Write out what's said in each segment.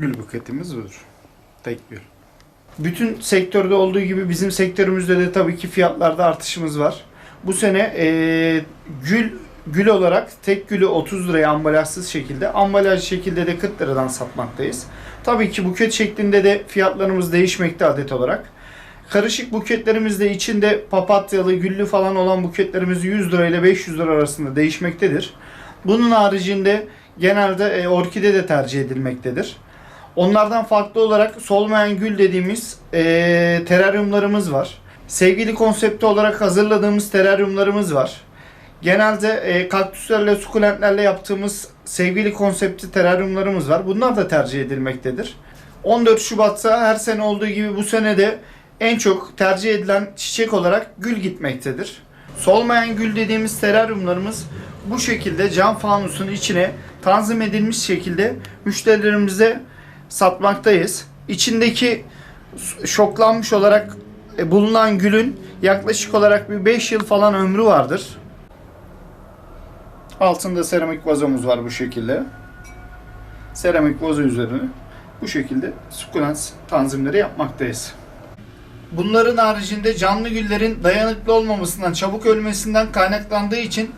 Gül buketimiz budur. Tek gül. Bütün sektörde olduğu gibi bizim sektörümüzde de tabii ki fiyatlarda artışımız var. Bu sene eee, gül gül olarak tek gülü 30 liraya ambalajsız şekilde, ambalaj şekilde de 40 liradan satmaktayız. Tabii ki buket şeklinde de fiyatlarımız değişmekte adet olarak. Karışık buketlerimizde içinde papatyalı, güllü falan olan buketlerimiz 100 lira ile 500 lira arasında değişmektedir. Bunun haricinde genelde e, orkide de tercih edilmektedir. Onlardan farklı olarak solmayan gül dediğimiz e, teraryumlarımız var. Sevgili konsepti olarak hazırladığımız teraryumlarımız var. Genelde e, kaktüslerle, sukulentlerle yaptığımız sevgili konsepti teraryumlarımız var. Bunlar da tercih edilmektedir. 14 Şubat'ta her sene olduğu gibi bu sene de en çok tercih edilen çiçek olarak gül gitmektedir. Solmayan gül dediğimiz teraryumlarımız bu şekilde cam fanusun içine tanzim edilmiş şekilde müşterilerimize satmaktayız. İçindeki şoklanmış olarak e, bulunan gülün yaklaşık olarak bir 5 yıl falan ömrü vardır. Altında seramik vazomuz var bu şekilde. Seramik vazo üzerine bu şekilde sukulent tanzimleri yapmaktayız. Bunların haricinde canlı güllerin dayanıklı olmamasından, çabuk ölmesinden kaynaklandığı için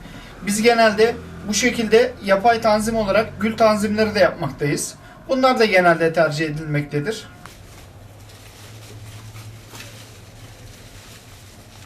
biz genelde bu şekilde yapay tanzim olarak gül tanzimleri de yapmaktayız. Bunlar da genelde tercih edilmektedir.